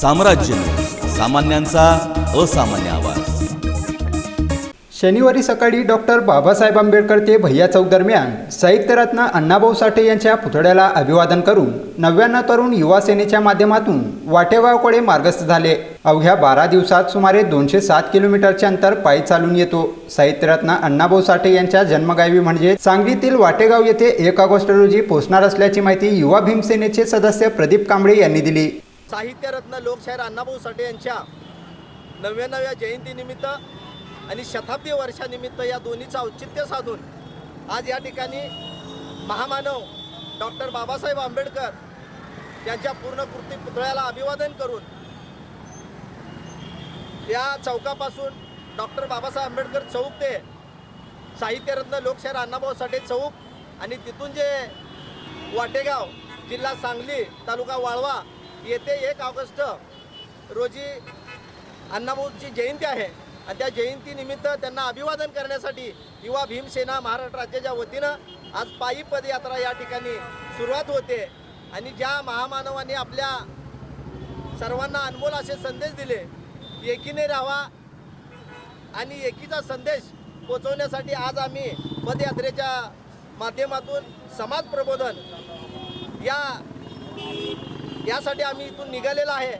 साम्राज्य सामान्यांचा असामान्य आवाज. शनिवारी सकाळी डॉक्टर बाबासाहेब आंबेडकर ते भैया चौक दरम्यान साहित्यरत्न अण्णाभाऊ साठे यांच्या पुतळ्याला अभिवादन करून नव्याण्णव तरुण युवा सेनेच्या माध्यमातून वाटेगावकडे मार्गस्थ झाले. अवघ्या बारा दिवसात सुमारे दोनशे सात किलोमीटरचे अंतर पायी चालून येतो. साहित्यरत्न अण्णाभाऊ साठे यांच्या जन्मगावी म्हणजे सांगलीतील वाटेगाव येथे एक ऑगस्ट रोजी पोहोचणार असल्याची माहिती युवा भीमसेनेचे सदस्य प्रदीप कांबळे यांनी दिली. साहित्यरत्न लोकशाहीर अण्णाभाऊ साठे यांच्या नव्याण्णव्या जयंतीनिमित्त आणि शताब्दी वर्षानिमित्त या दोन्हीचं औचित्य साधून आज या ठिकाणी महामानव डॉक्टर बाबासाहेब आंबेडकर यांच्या पूर्णकृती पुतळ्याला अभिवादन करून या चौकापासून डॉक्टर बाबासाहेब आंबेडकर चौक ते साहित्यरत्न लोकशाहीर अण्णाभाऊ साठे चौक आणि तिथून जे वाटेगाव जिल्हा सांगली तालुका वाळवा येथे एक ऑगस्ट रोजी अण्णाभाऊची जयंती आहे. आणि त्या जयंतीनिमित्त त्यांना अभिवादन करण्यासाठी युवा भीमसेना महाराष्ट्र राज्याच्या वतीनं आज पायी पदयात्रा या ठिकाणी सुरुवात होते. आणि ज्या महामानवाने आपल्या सर्वांना अनमोल असे संदेश दिले एकीने राहावा आणि एकीचा संदेश पोचवण्यासाठी आज आम्ही पदयात्रेच्या माध्यमातून समाज प्रबोधन या यासाठी आम्ही इथून निघालेलो आहे.